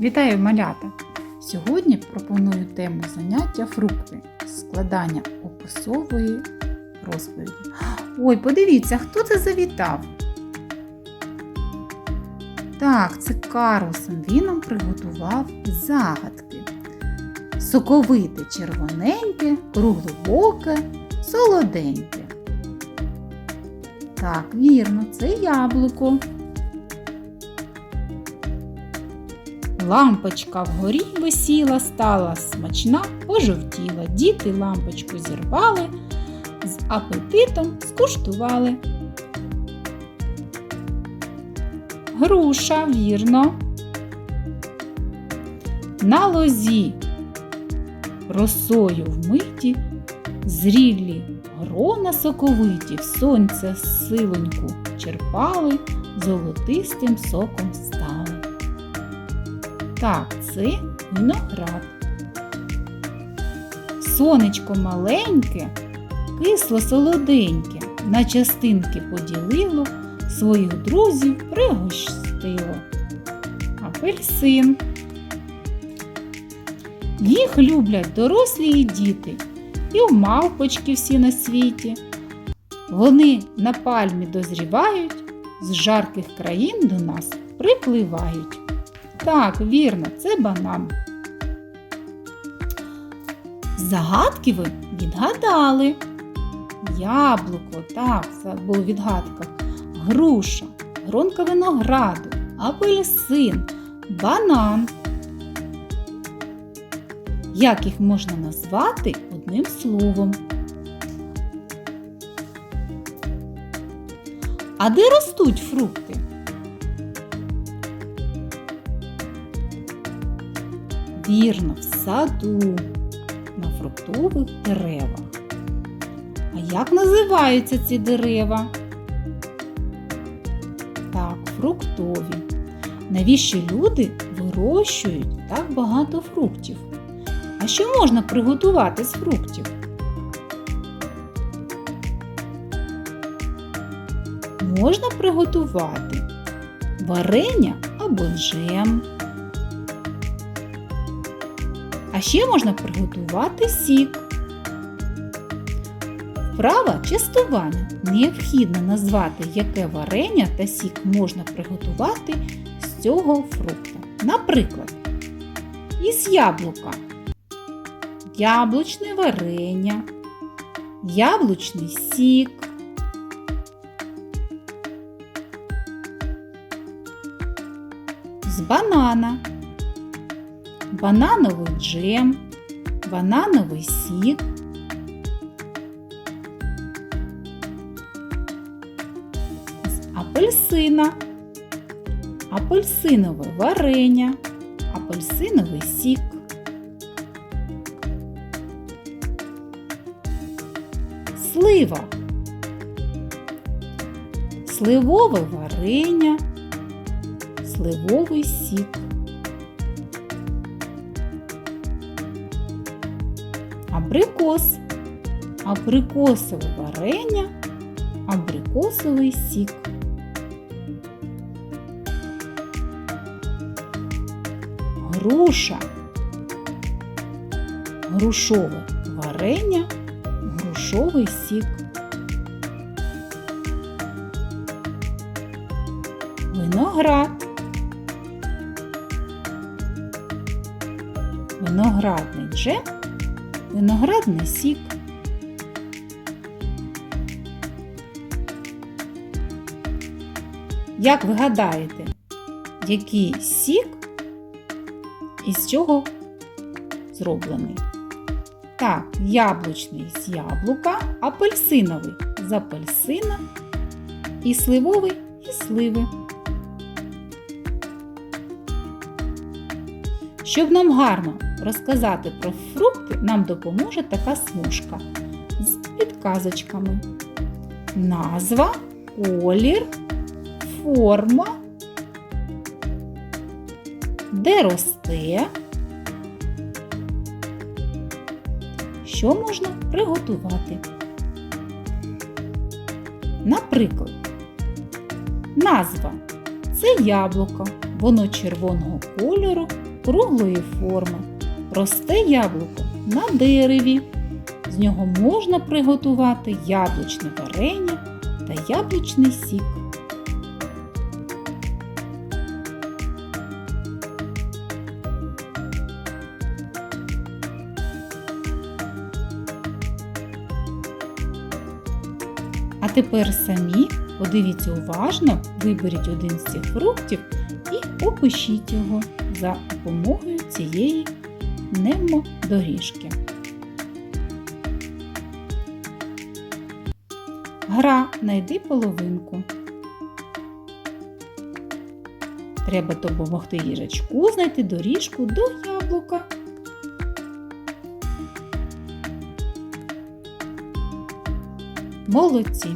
Вітаю малята! Сьогодні пропоную тему заняття фрукти складання описової розповіді. Ой, подивіться, хто це завітав? Так, це Карлсон. Він нам приготував загадки. Соковите червоненьке, круглобоке, солоденьке. Так, вірно, це яблуко. Лампочка вгорі висіла, стала смачна, пожовтіла. Діти лампочку зірвали, з апетитом скуштували. Груша, вірно. На лозі росою вмиті, зрілі грона соковиті, в сонце силоньку черпали, золотистим соком стали. Так, це виноград. Сонечко маленьке, кисло солоденьке, на частинки поділило, своїх друзів пригостило. Апельсин. Їх люблять дорослі і діти, і у мавпочки всі на світі. Вони на пальмі дозрівають, з жарких країн до нас припливають. Так, вірно, це банан. Загадки ви відгадали. Яблуко, так, це було в відгадках. Груша, гронка винограду, апельсин, банан. Як їх можна назвати одним словом? А де ростуть фрукти? Вірно, в саду, на фруктових деревах. А як називаються ці дерева? Так, фруктові. Навіщо люди вирощують так багато фруктів? А що можна приготувати з фруктів? Можна приготувати варення або джем. Ще можна приготувати сік. Вправа частування. Необхідно назвати, яке варення та сік можна приготувати з цього фрукта. Наприклад, із яблука. Яблучне варення, яблучний сік. З банана банановий джем, банановий сік, апельсина, апельсинове варення, апельсиновий сік. Слива, сливове варення, сливовий сік. Абрикос, абрикосове варення, абрикосовий сік. Груша, грушове варення, грушовий сік. Виноград. Виноградний джем виноградний сік. Як ви гадаєте, який сік із чого зроблений? Так, яблучний з яблука, апельсиновий з апельсина і сливовий із сливи. Щоб нам гарно розказати про фрукти, нам допоможе така смужка з підказочками. Назва, колір, форма, де росте, що можна приготувати. Наприклад, назва це яблуко, воно червоного кольору круглої форми. Росте яблуко на дереві. З нього можна приготувати яблучне варення та яблучний сік. А тепер самі подивіться уважно, виберіть один з цих фруктів і опишіть його за допомогою цієї пневмодоріжки. Гра найди половинку. Треба допомогти їжачку знайти доріжку до яблука. Молодці!